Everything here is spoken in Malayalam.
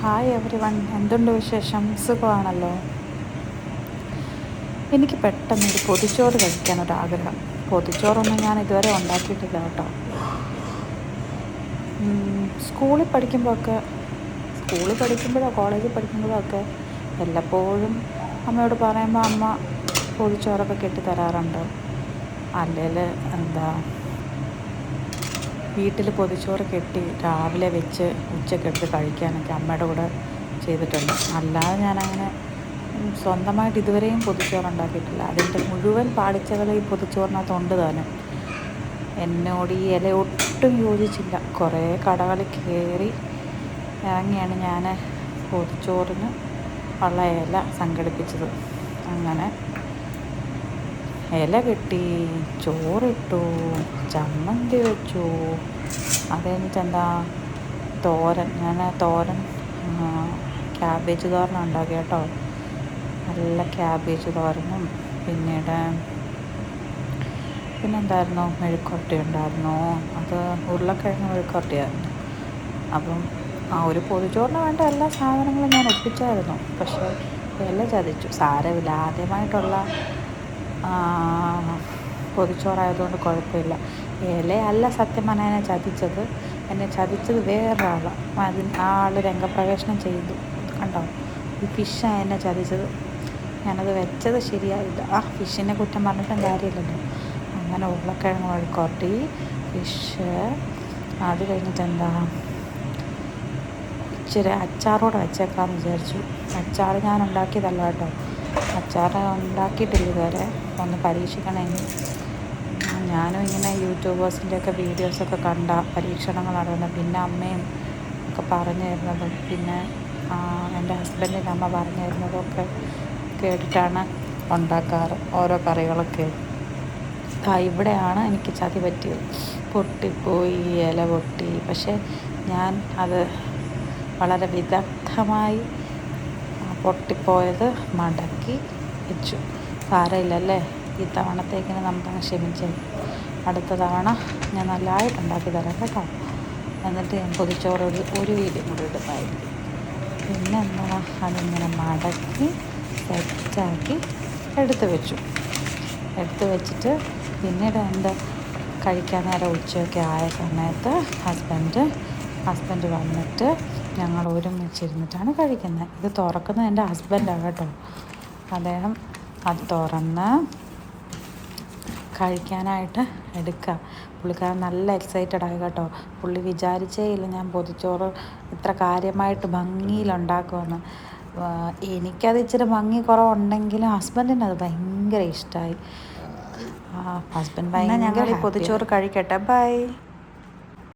ഹായ് എവറി വൺ എന്തുണ്ട് വിശേഷം? സുഖമാണല്ലോ. എനിക്ക് പെട്ടെന്ന് ഒരു പൊതിച്ചോറ് കഴിക്കാനൊരാഗ്രഹം പൊതിച്ചോറൊന്നും ഞാൻ ഇതുവരെ ഉണ്ടാക്കിയിട്ടില്ല കേട്ടോ. സ്കൂളിൽ പഠിക്കുമ്പോഴൊക്കെ സ്കൂളിൽ പഠിക്കുമ്പോഴോ കോളേജിൽ പഠിക്കുമ്പോഴോ എല്ലപ്പോഴും അമ്മയോട് പറയുമ്പോൾ അമ്മ പൊതിച്ചോറൊക്കെ കെട്ടി തരാറുണ്ട് അല്ലെങ്കിൽ എന്താ വീട്ടിൽ പൊതിച്ചോറ് കെട്ടി രാവിലെ വെച്ച് ഉച്ചക്കെടുത്ത് കഴിക്കാനൊക്കെ അമ്മയുടെ കൂടെ ചെയ്തിട്ടുണ്ട്. അല്ലാതെ ഞാനങ്ങനെ സ്വന്തമായിട്ട് ഇതുവരെയും പൊതിച്ചോറ് ഉണ്ടാക്കിയിട്ടില്ല അതിന്റെ മുഴുവൻ പാളിച്ചകൾ ഈ പൊതിച്ചോറിനകത്തുണ്ട് താനും. എന്നോട് ഈ ഇല ഒട്ടും യോജിച്ചില്ല. കുറേ കടകളിൽ കയറി ഇറങ്ങിയാണ് ഞാൻ പൊതിച്ചോറിന് ഉള്ള ഇല സംഘടിപ്പിച്ചത്. അങ്ങനെ ഇല കെട്ടി ചോറിട്ടു ചമ്മന്തി വെച്ചു. അത് കഴിഞ്ഞിട്ട് എന്താ തോരൻ ഞാൻ തോരൻ ക്യാബേജ് തോരൻ ഉണ്ടാക്കി കേട്ടോ നല്ല ക്യാബേജ് തോരനും പിന്നീട് പിന്നെന്തായിരുന്നു മെഴുക്കുരട്ടി ഉണ്ടായിരുന്നു. അത് ഉരുളക്കിഴങ്ങ് മെഴുക്കുരട്ടിയായിരുന്നു അപ്പം ആ ഒരു പൊതിച്ചോറിന് വേണ്ട എല്ലാ സാധനങ്ങളും ഞാൻ ഒപ്പിച്ചായിരുന്നു പക്ഷേ എല്ലാം ചതിച്ചു. സാരമില്ല. ആദ്യമായിട്ടുള്ള പൊതിച്ചോറായതുകൊണ്ട് കുഴപ്പമില്ല. ഇലയല്ല സത്യം പറഞ്ഞാൽ എന്നെ ചതിച്ചത്. എന്നെ ചതിച്ചത് വേറൊരാളാണ് അതിന് ആ ആൾ രംഗപ്രവേശനം ചെയ്തു. കണ്ടോ? ഈ ഫിഷാണ് എന്നെ ചതിച്ചത്. ഞാനത് വെച്ചത് ശരിയായില്ല. ആ ഫിഷിനെ കുറ്റം പറഞ്ഞിട്ടും കാര്യമില്ലല്ലോ. അങ്ങനെ ഉരുളക്കിഴങ്ങ് വഴിക്കോട്ടി ഫിഷ് അത് കഴിഞ്ഞിട്ട് എന്താ? ഇച്ചിരി അച്ചാറോടെ വെച്ചേക്കാമെന്ന് വിചാരിച്ചു. അച്ചാർ ഞാൻ ഉണ്ടാക്കിയതല്ല കേട്ടോ. അച്ചാർ ഉണ്ടാക്കിയിട്ടില്ല ഇതുവരെ ഒന്ന് പരീക്ഷിക്കണമെങ്കിൽ ഞാനും ഇങ്ങനെ യൂട്യൂബേഴ്സിന്റെയൊക്കെ വീഡിയോസൊക്കെ കണ്ട പരീക്ഷണങ്ങൾ നടന്നത് പിന്നെ അമ്മയും ഒക്കെ പറഞ്ഞു തരുന്നതും പിന്നെ എന്റെ ഹസ്ബൻഡിന്റെ അമ്മ പറഞ്ഞു തരുന്നതും ഒക്കെ കേട്ടിട്ടാണ് ഉണ്ടാക്കാറ് ഓരോ കറികളൊക്കെ. ആ ഇവിടെയാണ് എനിക്ക് ചതി പറ്റിയത്. പൊട്ടിപ്പോയി ഇല പൊട്ടി. പക്ഷേ ഞാൻ അത് വളരെ വിദഗ്ധമായി പൊട്ടിപ്പോയത് മടക്കി വെച്ചു. സാരമില്ലല്ലേ? ഈ തവണത്തേക്കിന് നമുക്കങ്ങ് ക്ഷമിച്ചേ. അടുത്ത തവണ ഞാൻ നല്ലതായിട്ട് ഉണ്ടാക്കി തരാം കേട്ടോ. എന്നിട്ട് ഞാൻ പൊതിച്ചോറ് ഒരു ഒരു വീതി കൂടി ഇടുന്നതായിരിക്കും പിന്നെ എന്താ? അതിങ്ങനെ മടക്കി സെറ്റാക്കി എടുത്ത് വെച്ചു. എടുത്ത് വെച്ചിട്ട് പിന്നീട് എന്റെ കഴിക്കാൻ നേരം ഉച്ചയൊക്കെ ആയ സമയത്ത് ഹസ്ബൻഡ് ഹസ്ബൻഡ് വന്നിട്ട് ഞങ്ങൾ ഒരുമിച്ചിരുന്നിട്ടാണ് കഴിക്കുന്നത്. ഇത് തുറക്കുന്നത് എന്റെ ഹസ്ബൻഡാണ് കേട്ടോ. അദ്ദേഹം അത് തുറന്ന് കഴിക്കാനായിട്ട് എടുക്കുക. പുള്ളിക്കാരൻ നല്ല എക്സൈറ്റഡ് ആയി കേട്ടോ. പുള്ളി വിചാരിച്ചേ ഇല്ല ഞാൻ പൊതിച്ചോറ് ഇത്ര കാര്യമായിട്ട് ഭംഗിയിലുണ്ടാക്കുമെന്ന്. എനിക്കത് ഇച്ചിരി ഭംഗി കുറവുണ്ടെങ്കിലും ഹസ്ബൻഡിന് അത് ഭയങ്കര ഇഷ്ടമായി ഹസ്ബൻഡ് ഭയങ്കര ഞങ്ങൾ പൊതിച്ചോറ് കഴിക്കട്ടെ. ബൈ